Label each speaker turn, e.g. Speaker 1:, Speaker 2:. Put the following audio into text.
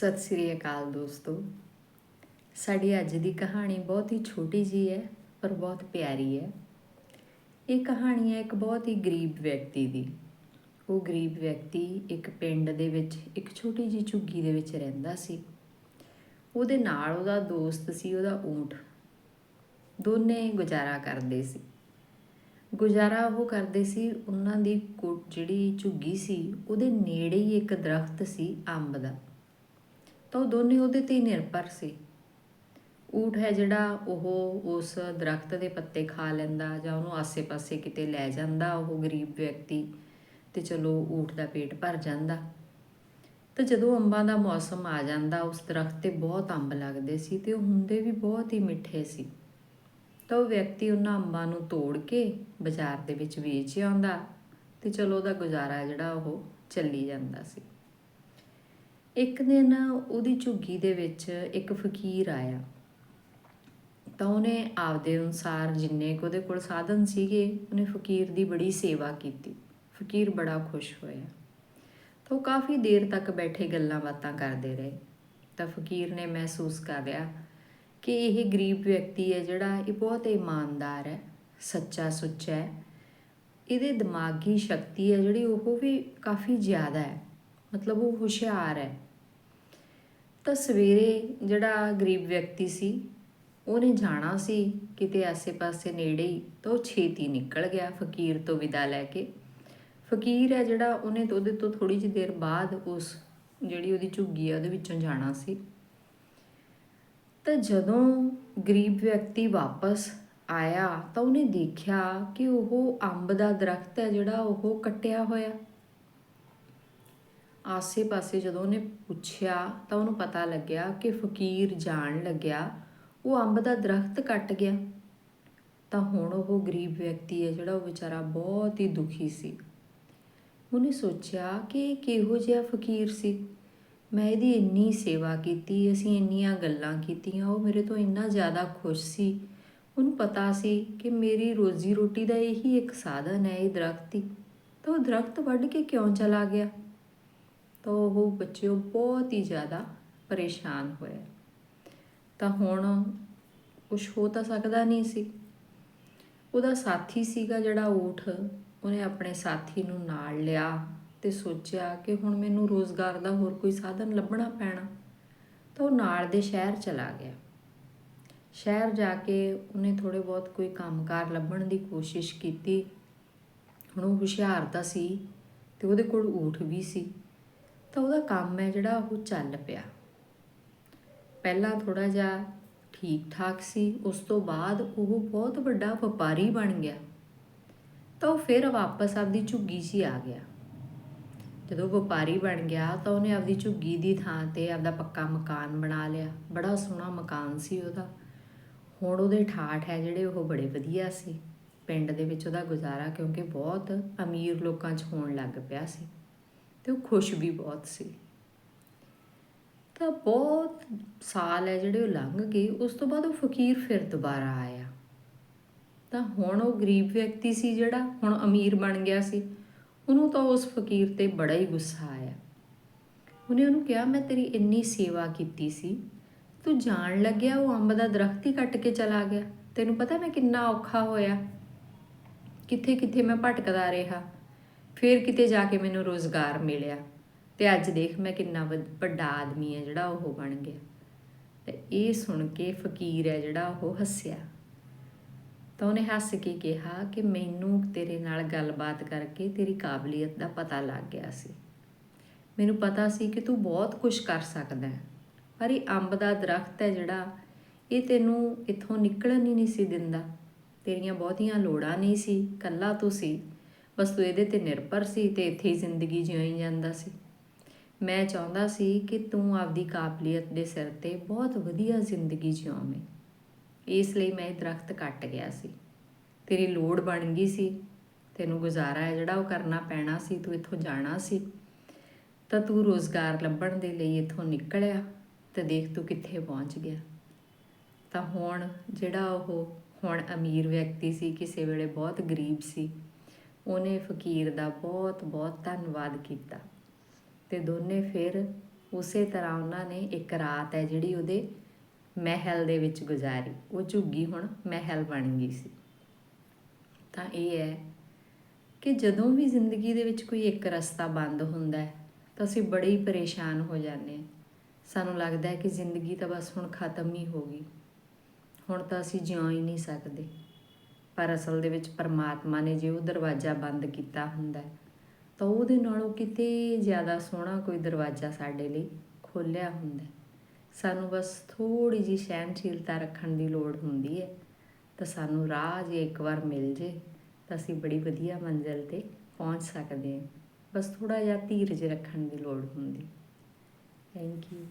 Speaker 1: ਸਤਿ ਸ੍ਰੀ ਅਕਾਲ ਦੋਸਤੋ। ਸਾਡੀ ਅੱਜ ਦੀ ਕਹਾਣੀ ਬਹੁਤ ਹੀ ਛੋਟੀ ਜੀ ਹੈ, ਪਰ ਬਹੁਤ ਪਿਆਰੀ ਹੈ। ਇਹ ਕਹਾਣੀ ਹੈ ਇੱਕ ਬਹੁਤ ਹੀ ਗਰੀਬ ਵਿਅਕਤੀ ਦੀ। ਉਹ ਗਰੀਬ ਵਿਅਕਤੀ ਇੱਕ ਪਿੰਡ ਦੇ ਵਿੱਚ, ਇੱਕ ਛੋਟੀ ਜੀ ਝੁੱਗੀ ਦੇ ਵਿੱਚ ਰਹਿੰਦਾ ਸੀ। ਉਹਦੇ ਨਾਲ ਉਹਦਾ ਦੋਸਤ ਸੀ, ਉਹਦਾ ਊਂਠ। ਦੋਨੇ ਗੁਜ਼ਾਰਾ ਕਰਦੇ ਸੀ। ਗੁਜ਼ਾਰਾ ਉਹ ਕਰਦੇ ਸੀ, ਉਹਨਾਂ ਦੀ ਕੋ- ਜਿਹੜੀ ਝੁੱਗੀ ਸੀ, ਉਹਦੇ ਨੇੜੇ ਹੀ ਇੱਕ ਦਰਖਤ ਸੀ ਅੰਬ ਦਾ। ਤਾਂ ਉਹ ਦੋਨੇ ਉਹਦੇ ਤੇ ਹੀ ਨਿਰਭਰ ਸੀ। ਊਠ ਹੈ ਜਿਹੜਾ ਉਹ ਉਸ ਦਰਖਤ ਦੇ ਪੱਤੇ ਖਾ ਲੈਂਦਾ ਜਾਂ ਉਹਨੂੰ ਆਸੇ-ਪਾਸੇ ਕਿਤੇ ਲੈ ਜਾਂਦਾ ਉਹ ਗਰੀਬ ਵਿਅਕਤੀ ਤੇ ਚਲੋ ਊਠ ਦਾ ਪੇਟ ਭਰ ਜਾਂਦਾ। ਤਾਂ ਜਦੋਂ ਅੰਬਾਂ ਦਾ ਮੌਸਮ ਆ ਜਾਂਦਾ, ਉਸ ਦਰਖਤ ਤੇ ਬਹੁਤ ਅੰਬ ਲੱਗਦੇ ਸੀ ਤੇ ਉਹ ਹੁੰਦੇ ਵੀ ਬਹੁਤ ਹੀ ਮਿੱਠੇ ਸੀ। ਤਾਂ ਉਹ ਵਿਅਕਤੀ ਉਹਨਾਂ ਅੰਬਾਂ ਨੂੰ ਤੋੜ ਕੇ ਬਾਜ਼ਾਰ ਦੇ ਵਿੱਚ ਵੇਚ ਆਉਂਦਾ ਤੇ ਚਲੋ ਉਹਦਾ ਗੁਜ਼ਾਰਾ ਜਿਹੜਾ ਉਹ ਚੱਲੀ ਜਾਂਦਾ ਸੀ। ਇੱਕ ਦਿਨ ਉਹਦੀ ਝੁੱਗੀ ਦੇ ਵਿੱਚ ਇੱਕ ਫਕੀਰ ਆਇਆ। ਤਾਂ ਉਹਨੇ ਆਪਦੇ ਅਨੁਸਾਰ ਜਿੰਨੇ ਕੁ ਉਹਦੇ ਕੋਲ ਸਾਧਨ ਸੀਗੇ, ਉਹਨੇ ਫਕੀਰ ਦੀ ਬੜੀ ਸੇਵਾ ਕੀਤੀ। ਫਕੀਰ ਬੜਾ ਖੁਸ਼ ਹੋਇਆ। ਤਾਂ ਉਹ ਕਾਫੀ ਦੇਰ ਤੱਕ ਬੈਠੇ ਗੱਲਾਂ ਬਾਤਾਂ ਕਰਦੇ ਰਹੇ। ਤਾਂ ਫਕੀਰ ਨੇ ਮਹਿਸੂਸ ਕਰ ਲਿਆ ਕਿ ਇਹ ਗਰੀਬ ਵਿਅਕਤੀ ਹੈ ਜਿਹੜਾ ਇਹ ਬਹੁਤ ਇਮਾਨਦਾਰ ਹੈ, ਸੱਚਾ ਸੁੱਚਾ ਹੈ। ਇਹਦੇ ਦਿਮਾਗੀ ਸ਼ਕਤੀ ਹੈ ਜਿਹੜੀ ਉਹ ਵੀ ਕਾਫੀ ਜ਼ਿਆਦਾ ਹੈ। ਮਤਲਬ ਉਹ ਹੁਸ਼ਿਆਰ ਹੈ। ਤਾਂ ਸਵੇਰੇ ਜਿਹੜਾ ਗਰੀਬ ਵਿਅਕਤੀ ਸੀ, ਉਹਨੇ ਜਾਣਾ ਸੀ ਕਿਤੇ ਆਸੇ-ਪਾਸੇ ਨੇੜੇ ਹੀ, ਤਾਂ ਉਹ ਛੇਤੀ ਨਿਕਲ ਗਿਆ ਫਕੀਰ ਤੋਂ ਵਿਦਾ ਲੈ ਕੇ। ਫਕੀਰ ਹੈ ਜਿਹੜਾ, ਉਹਨੇ ਉਹਦੇ ਤੋਂ ਥੋੜੀ ਜਿਹੀ ਦੇਰ ਬਾਅਦ ਉਸ ਜਿਹੜੀ ਉਹਦੀ ਝੁੱਗੀ ਆ, ਉਹਦੇ ਵਿੱਚੋਂ ਜਾਣਾ ਸੀ। ਤਾਂ ਜਦੋਂ ਗਰੀਬ ਵਿਅਕਤੀ ਵਾਪਸ ਆਇਆ, ਤਾਂ ਉਹਨੇ ਦੇਖਿਆ ਕਿ ਉਹ ਅੰਬ ਦਾ ਦਰਖਤ ਹੈ ਜਿਹੜਾ, ਉਹ ਕੱਟਿਆ ਹੋਇਆ। ਆਸੇ-ਪਾਸੇ ਜਦੋਂ ਉਹਨੇ ਪੁੱਛਿਆ ਤਾਂ ਉਹਨੂੰ ਪਤਾ ਲੱਗਿਆ ਕਿ ਫਕੀਰ ਜਾਣ ਲੱਗਿਆ। ਉਹ ਅੰਬ ਦਾ ਦਰਖਤ ਕੱਟ ਗਿਆ। ਤਾਂ ਹੁਣ ਉਹ ਗਰੀਬ ਵਿਅਕਤੀ ਹੈ, ਜਿਹੜਾ ਉਹ ਵਿਚਾਰਾ ਬਹੁਤ ਹੀ ਦੁਖੀ ਸੀ। ਉਹਨੇ ਸੋਚਿਆ ਕਿ ਇਹ ਕਿਹੋ ਜਿਹਾ ਫਕੀਰ ਸੀ। ਮੈਂ ਇਹਦੀ ਇੰਨੀ ਸੇਵਾ ਕੀਤੀ, ਅਸੀਂ ਇੰਨੀਆਂ ਗੱਲਾਂ ਕੀਤੀਆਂ, ਉਹ ਮੇਰੇ ਤੋਂ ਇੰਨਾ ਜ਼ਿਆਦਾ ਖੁਸ਼ ਸੀ। ਉਹਨੂੰ ਪਤਾ ਸੀ ਕਿ ਮੇਰੀ ਰੋਜ਼ੀ ਰੋਟੀ ਦਾ ਇਹੀ ਇੱਕ ਸਾਧਨ ਹੈ, ਇਹ ਦਰਖਤ ਹੀ। ਤਾਂ ਉਹ ਦਰਖਤ ਵੱਢ ਕੇ ਕਿਉਂ ਚਲਾ ਗਿਆ? ਤਾਂ ਉਹ ਬੱਚਿਓ ਬਹੁਤ ਹੀ ਜ਼ਿਆਦਾ ਪਰੇਸ਼ਾਨ ਹੋਇਆ ਤਾਂ ਹੁਣ ਕੁਝ ਹੋ ਤਾਂ ਸਕਦਾ ਨਹੀਂ ਸੀ। ਉਹਦਾ ਸਾਥੀ ਸੀਗਾ ਜਿਹੜਾ ਊਠ, ਉਹਨੇ ਆਪਣੇ ਸਾਥੀ ਨੂੰ ਨਾਲ ਲਿਆ ਤੇ ਸੋਚਿਆ ਕਿ ਹੁਣ ਮੈਨੂੰ ਰੋਜ਼ਗਾਰ ਦਾ ਹੋਰ ਕੋਈ ਸਾਧਨ ਲੱਭਣਾ ਪੈਣਾ। ਤਾਂ ਉਹ ਨਾਲ ਦੇ ਸ਼ਹਿਰ ਚਲਾ ਗਿਆ। ਸ਼ਹਿਰ ਜਾ ਕੇ ਉਹਨੇ ਥੋੜੇ ਬਹੁਤ ਕੋਈ ਕੰਮਕਾਰ ਲੱਭਣ ਦੀ ਕੋਸ਼ਿਸ਼ ਕੀਤੀ। ਹੁਣ ਉਹ ਹੁਸ਼ਿਆਰ ਤਾਂ ਸੀ ਤੇ ਉਹਦੇ ਕੋਲ ਊਠ ਵੀ ਸੀ। ਤਾਂ ਉਹਦਾ ਕੰਮ ਹੈ ਜਿਹੜਾ ਉਹ ਚੱਲ ਪਿਆ। ਪਹਿਲਾਂ ਥੋੜਾ ਜਿਹਾ ਠੀਕ ਠਾਕ ਸੀ, ਉਸ ਤੋਂ ਬਾਅਦ ਉਹ ਬਹੁਤ ਵੱਡਾ ਵਪਾਰੀ ਬਣ ਗਿਆ। ਤਾਂ ਉਹ ਫਿਰ ਵਾਪਸ ਆਪਦੀ ਝੁੱਗੀ 'ਚ ਹੀ ਆ ਗਿਆ। ਜਦੋਂ ਵਪਾਰੀ ਬਣ ਗਿਆ ਤਾਂ ਉਹਨੇ ਆਪਦੀ ਝੁੱਗੀ ਦੀ ਥਾਂ ਤੇ ਆਪਦਾ ਪੱਕਾ ਮਕਾਨ ਬਣਾ ਲਿਆ। ਬੜਾ ਸੋਹਣਾ ਮਕਾਨ ਸੀ ਉਹਦਾ। ਹੁਣ ਉਹਦੇ ਠਾਠ ਹੈ ਜਿਹੜੇ ਉਹ ਬੜੇ ਵਧੀਆ ਸੀ। ਪਿੰਡ ਦੇ ਵਿੱਚ ਉਹਦਾ ਗੁਜ਼ਾਰਾ ਕਿਉਂਕਿ ਬਹੁਤ ਅਮੀਰ ਲੋਕਾਂ 'ਚ ਹੋਣ ਲੱਗ ਪਿਆ ਸੀ। ਤੇ ਉਹ ਖੁਸ਼ ਵੀ ਬਹੁਤ ਸੀ। ਤਾਂ ਬਹੁਤ ਸਾਲ ਹੈ ਜਿਹੜੇ ਉਹ ਲੰਘ ਗਏ, ਉਸ ਤੋਂ ਬਾਅਦ ਉਹ ਫਕੀਰ ਫਿਰ ਦੁਬਾਰਾ ਆਇਆ। ਤਾਂ ਹੁਣ ਉਹ ਗਰੀਬ ਵਿਅਕਤੀ ਸੀ ਜਿਹੜਾ, ਹੁਣ ਅਮੀਰ ਬਣ ਗਿਆ ਸੀ। ਉਹਨੂੰ ਤਾਂ ਉਸ ਫਕੀਰ ਤੇ ਬੜਾ ਹੀ ਗੁੱਸਾ ਆਇਆ। ਉਹਨੇ ਉਹਨੂੰ ਕਿਹਾ, ਮੈਂ ਤੇਰੀ ਇੰਨੀ ਸੇਵਾ ਕੀਤੀ ਸੀ, ਤੂੰ ਜਾਣ ਲੱਗਿਆ, ਉਹ ਅੰਬ ਦਾ ਦਰਖਤ ਹੀ ਕੱਟ ਕੇ ਚਲਾ ਗਿਆ। ਤੈਨੂੰ ਪਤਾ ਮੈਂ ਕਿੰਨਾ ਔਖਾ ਹੋਇਆ? ਕਿੱਥੇ ਕਿੱਥੇ ਮੈਂ ਭਟਕਦਾ ਰਿਹਾ? ਫਿਰ ਕਿਤੇ ਜਾ ਕੇ ਮੈਨੂੰ ਰੋਜ਼ਗਾਰ ਮਿਲਿਆ। ਤੇ ਅੱਜ ਦੇਖ ਮੈਂ ਕਿੰਨਾ ਵ- ਵੱਡਾ ਆਦਮੀ ਹੈ ਜਿਹੜਾ ਉਹ ਬਣ ਗਿਆ। ਤੇ ਇਹ ਸੁਣ ਕੇ ਫਕੀਰ ਹੈ ਜਿਹੜਾ ਉਹ ਹੱਸਿਆ। ਤਾਂ ਉਹਨੇ ਹੱਸ ਕੇ ਕਿਹਾ ਕਿ ਮੈਨੂੰ ਤੇਰੇ ਨਾਲ ਗੱਲਬਾਤ ਕਰਕੇ ਤੇਰੀ ਕਾਬਲੀਅਤ ਦਾ ਪਤਾ ਲੱਗ ਗਿਆ ਸੀ। ਮੈਨੂੰ ਪਤਾ ਸੀ ਕਿ ਤੂੰ ਬਹੁਤ ਕੁਝ ਕਰ ਸਕਦਾ ਹੈ। ਪਰ ਇਹ ਅੰਬ ਦਾ ਦਰਖਤ ਹੈ ਜਿਹੜਾ, ਇਹ ਤੈਨੂੰ ਇੱਥੋਂ ਨਿਕਲਣ ਹੀ ਨਹੀਂ ਸੀ ਦਿੰਦਾ। ਤੇਰੀਆਂ ਬਹੁਤੀਆਂ ਲੋੜਾਂ ਨਹੀਂ ਸੀ ਕੱਲਾ ਤੂੰ ਸੀ। ਬਸ ਤੂੰ ਇਹਦੇ ਤੇ ਨਿਰਭਰ ਸੀ ਤੇ ਇੱਥੇ ਹੀ ਜ਼ਿੰਦਗੀ ਜਿਉਈ ਜਾਂਦਾ ਸੀ। ਮੈਂ ਚਾਹੁੰਦਾ ਸੀ ਕਿ ਤੂੰ ਆਪਦੀ ਕਾਬਲੀਅਤ ਦੇ ਸਿਰ ਤੇ ਬਹੁਤ ਵਧੀਆ ਜ਼ਿੰਦਗੀ ਜਿਉਵੇਂ। ਇਸ ਲਈ ਮੈਂ ਇਹ ਦਰਖਤ ਕੱਟ ਗਿਆ ਸੀ। ਤੇਰੀ ਲੋੜ ਬਣ ਗਈ ਸੀ। ਤੈਨੂੰ ਗੁਜ਼ਾਰਾ ਹੈ ਜਿਹੜਾ ਉਹ ਕਰਨਾ ਪੈਣਾ ਸੀ, ਤੂੰ ਇੱਥੋਂ ਜਾਣਾ ਸੀ। ਤਾਂ ਤੂੰ ਰੋਜ਼ਗਾਰ ਲੱਭਣ ਦੇ ਲਈ ਇੱਥੋਂ ਨਿਕਲਿਆ ਤੇ ਦੇਖ ਤੂੰ ਕਿੱਥੇ ਪਹੁੰਚ ਗਿਆ। ਤਾਂ ਹੁਣ ਜਿਹੜਾ ਉਹ ਹੁਣ ਅਮੀਰ ਵਿਅਕਤੀ ਸੀ, ਕਿਸੇ ਵੇਲੇ ਬਹੁਤ ਗਰੀਬ ਸੀ। ਉਹਨੇ ਫਕੀਰ ਦਾ ਬਹੁਤ ਬਹੁਤ ਧੰਨਵਾਦ ਕੀਤਾ। ਤੇ ਦੋਨੇ ਫਿਰ ਉਸੇ ਤਰ੍ਹਾਂ ਉਹਨਾਂ ਨੇ ਇੱਕ ਰਾਤ ਹੈ ਜਿਹੜੀ ਉਹਦੇ ਮਹਿਲ ਦੇ ਵਿੱਚ ਗੁਜ਼ਾਰੀ। ਉਹ ਝੁੱਗੀ ਹੁਣ ਮਹਿਲ ਬਣ ਗਈ ਸੀ। ਤਾਂ ਇਹ ਹੈ ਕਿ ਜਦੋਂ ਵੀ ਜ਼ਿੰਦਗੀ ਦੇ ਵਿੱਚ ਕੋਈ ਇੱਕ ਰਸਤਾ ਬੰਦ ਹੁੰਦਾ ਹੈ, ਤਾਂ ਅਸੀਂ ਬੜੇ ਹੀ ਪਰੇਸ਼ਾਨ ਹੋ ਜਾਂਦੇ ਹਾਂ। ਸਾਨੂੰ ਲੱਗਦਾ ਹੈ ਕਿ ਜ਼ਿੰਦਗੀ ਤਾਂ ਬਸ ਹੁਣ ਖਤਮ ਹੀ ਹੋ ਗਈ। ਹੁਣ ਤਾਂ ਅਸੀਂ ਜਿਉਂ ਹੀ ਨਹੀਂ ਸਕਦੇ। ਪਰ ਅਸਲ ਦੇ ਵਿੱਚ ਪਰਮਾਤਮਾ ਨੇ ਜੇ ਉਹ ਦਰਵਾਜ਼ਾ ਬੰਦ ਕੀਤਾ ਹੁੰਦਾ ਤਾਂ ਉਹਦੇ ਨਾਲੋਂ ਕਿਤੇ ਜ਼ਿਆਦਾ ਸੋਹਣਾ ਕੋਈ ਦਰਵਾਜ਼ਾ ਸਾਡੇ ਲਈ ਖੋਲ੍ਹਿਆ ਹੁੰਦਾ ਸਾਨੂੰ ਬਸ ਥੋੜੀ ਜੀ ਸਹਿਨਸ਼ੀਲਤਾ ਰੱਖਣ ਦੀ ਲੋੜ ਹੁੰਦੀ ਹੈ। ਤਾਂ ਸਾਨੂੰ ਰਾਹ ਜੇ ਇੱਕ ਵਾਰ ਮਿਲ ਜੇ, ਤਾਂ ਅਸੀਂ ਬੜੀ ਵਧੀਆ ਮੰਜ਼ਿਲ ਤੇ ਪਹੁੰਚ ਸਕਦੇ ਹਾਂ। ਬਸ ਥੋੜਾ ਜਿਹਾ ਧੀਰਜ ਰੱਖਣ ਦੀ ਲੋੜ ਹੁੰਦੀ ਥੈਂਕ ਯੂ